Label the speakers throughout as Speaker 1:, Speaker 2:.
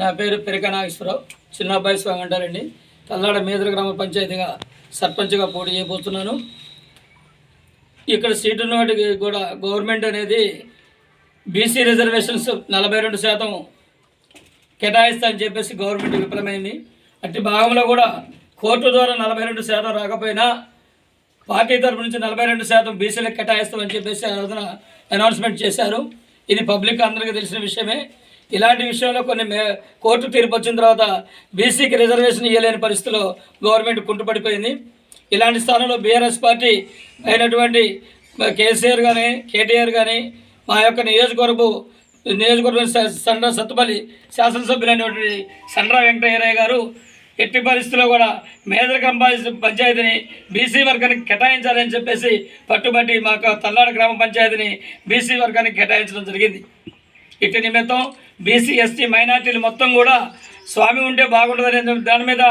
Speaker 1: నా పేరు పెరిక నాగేశ్వరరావు. చిన్న అబ్బాయి స్వామి అంటారండి తల్లాడ మేదర గ్రామ పంచాయతీగా సర్పంచ్గా పోటీ చేయబోతున్నాను. ఇక్కడ సీటు ఉన్న కూడా గవర్నమెంట్ అనేది బీసీ రిజర్వేషన్స్ నలభై రెండు శాతం కేటాయిస్తా అని చెప్పేసి గవర్నమెంట్ విఫలమైంది. అట్టి భాగంలో కూడా కోర్టు ద్వారా నలభై రెండు శాతం రాకపోయినా పార్టీ తరపు నుంచి నలభై రెండు శాతం బీసీలకు కేటాయిస్తామని చెప్పేసి ఆ రోజున అనౌన్స్మెంట్ చేశారు. ఇది పబ్లిక్ అందరికీ తెలిసిన విషయమే. ఇలాంటి విషయంలో కొన్ని మే కోర్టు తీర్పు వచ్చిన తర్వాత బీసీకి రిజర్వేషన్ ఇవ్వలేని పరిస్థితిలో గవర్నమెంట్ కుంటుపడిపోయింది. ఇలాంటి స్థానంలో బీఆర్ఎస్ పార్టీ అయినటువంటి కేసీఆర్ కానీ కేటీఆర్ కానీ మా యొక్క నియోజకవర్గపు నియోజకవర్గం సండ్ర సత్తుపల్లి శాసనసభ్యులైనటువంటి సండ్ర వెంకటయ్యరాయ గారు ఎట్టి పరిస్థితుల్లో కూడా మేదర కంపాల్సి పంచాయతీని బీసీ వర్గానికి కేటాయించాలని చెప్పేసి పట్టుబట్టి మా యొక్క తల్లాడ గ్రామ పంచాయతీని బీసీ వర్గానికి కేటాయించడం జరిగింది. ఇటు నిమిత్తం బీసీ ఎస్టీ మైనార్టీలు మొత్తం కూడా స్వామి ఉంటే బాగుంటుందనే దాని మీద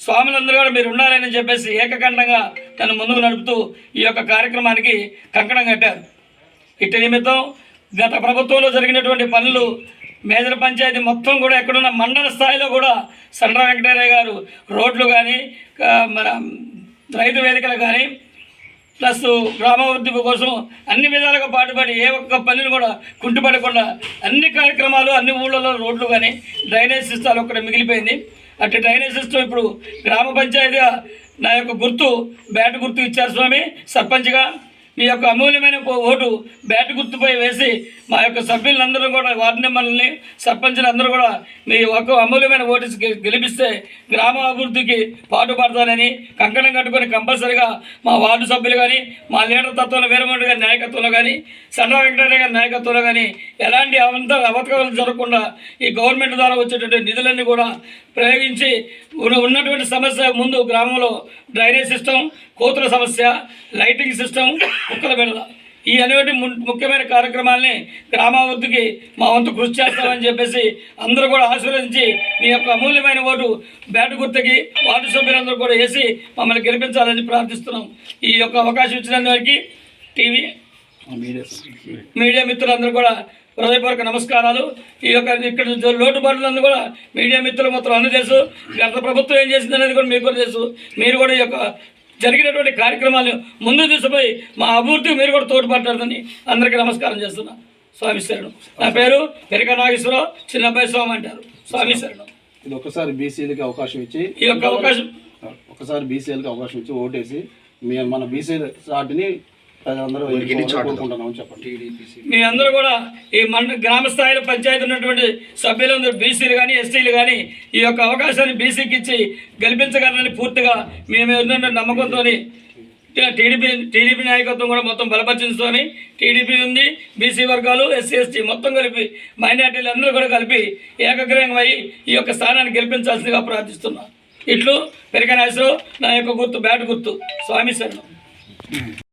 Speaker 1: స్వాములందరూ కూడా మీరు ఉన్నారని చెప్పేసి ఏకకంఠంగా తను ముందుకు నడుపుతూ ఈ యొక్క కార్యక్రమానికి కంకణం కట్టారు. ఇటు నిమిత్తం గత ప్రభుత్వంలో జరిగినటువంటి పనులు మేజర్ పంచాయతీ మొత్తం కూడా ఎక్కడున్న మండల స్థాయిలో కూడా సండ్ర వెంకటరయ్య గారు రోడ్లు కానీ మన రైతు వేదికలు కానీ ప్లస్ గ్రామాభివృద్ధి కోసం అన్ని విధాలుగా పాటుపడి ఏ ఒక్క పనిని కూడా కుంటుపడకుండా అన్ని కార్యక్రమాలు అన్ని ఊళ్ళలో రోడ్లు కానీ డ్రైనేజ్ సిస్టాలు ఒక్కటి మిగిలిపోయింది. అటు డ్రైనేజ్ సిస్టమ్ ఇప్పుడు గ్రామ పంచాయతీగా నా యొక్క గుర్తు బ్యాట్ గుర్తు ఇచ్చారు స్వామి సర్పంచ్గా. మీ యొక్క అమూల్యమైన ఓటు బ్యాట్ గుర్తుపై వేసి మా యొక్క సభ్యులందరూ కూడా వార్డు మెంబర్లని సర్పంచులందరూ కూడా మీ ఒక్క అమూల్యమైన ఓటు గె- గెలిపిస్తే గ్రామ అభివృద్ధికి పాటుపడతానని కంకణం కట్టుకొని కంపల్సరిగా మా వార్డు సభ్యులు కానీ మా లీడర్ తత్వంలో వీరమణి గారి నాయకత్వంలో కానీ సన్నా వెంకటరయ్య గారి నాయకత్వంలో కానీ ఎలాంటి అవంత అవతకాలు జరగకుండా ఈ గవర్నమెంట్ ద్వారా వచ్చేటువంటి నిధులన్నీ కూడా ప్రయోగించి ఉన్నటువంటి సమస్య ముందు గ్రామంలో డ్రైనేజ్ సిస్టమ్ కోతుల సమస్య లైటింగ్ సిస్టమ్ కుక్కల బెడద. ఈ అనేటి ము- ముఖ్యమైన కార్యక్రమాల్ని గ్రామాభివృద్ధికి మా వంతు కృషి చేస్తామని చెప్పేసి అందరూ కూడా ఆశీర్వదించి మీ యొక్క అమూల్యమైన ఓటు బ్యాటు గుర్తుకి వార్డు సభ్యులందరూ కూడా వేసి మమ్మల్ని గెలిపించాలని ప్రార్థిస్తున్నాం. ఈ యొక్క అవకాశం ఇచ్చినందుకు టీవీ మీడియా మిత్రులందరూ కూడా హృదయపూర్వక నమస్కారాలు. ఈ యొక్క ఇక్కడ జ- కూడా మీడియా మిత్రులు మొత్తం అందజేసు గత ప్రభుత్వం ఏం చేసింది అనేది కూడా మీకు కూడా తెలుసు. మీరు కూడా ఈ యొక్క జరిగినటువంటి కార్యక్రమాలు ముందు తీసుకుపోయి మా అభివృద్ధికి మీరు కూడా తోడ్పడతారని అందరికీ నమస్కారం చేస్తున్నా. స్వామి శరణం. నా పేరు పెరిక నాగేశ్వరరావు చిన్నబ్బాయి స్వామి అంటారు. స్వామి శరణం.
Speaker 2: ఇది ఒకసారి బీసీలకి అవకాశం ఇచ్చి
Speaker 1: ఈ యొక్క అవకాశం
Speaker 2: ఒకసారి బీసీలకి అవకాశం ఇచ్చి ఓటేసి మీ మన బీసీ సాటిని
Speaker 1: మీ అందరూ కూడా ఈ మండ గ్రామ స్థాయిలో పంచాయతీ ఉన్నటువంటి సభ్యులందరూ బీసీలు కానీ ఎస్టీలు కానీ ఈ యొక్క అవకాశాన్ని బీసీకి ఇచ్చి గెలిపించగలరని పూర్తిగా మేము ఉన్న నమ్మకంతో టీడీపీ టీడీపీ నాయకత్వం కూడా మొత్తం బలపరిచించుకొని టీడీపీ ఉంది బీసీ వర్గాలు ఎస్సీ ఎస్టీ మొత్తం కలిపి మైనార్టీలు అందరూ కూడా కలిపి ఏకగ్రహం అయ్యి ఈ యొక్క స్థానాన్ని గెలిపించాల్సిందిగా ప్రార్థిస్తున్నాం. ఇట్లు పెరిగనాశ్వరం నా యొక్క గుర్తు బ్యాట్ గుర్తు. స్వామి శరణం.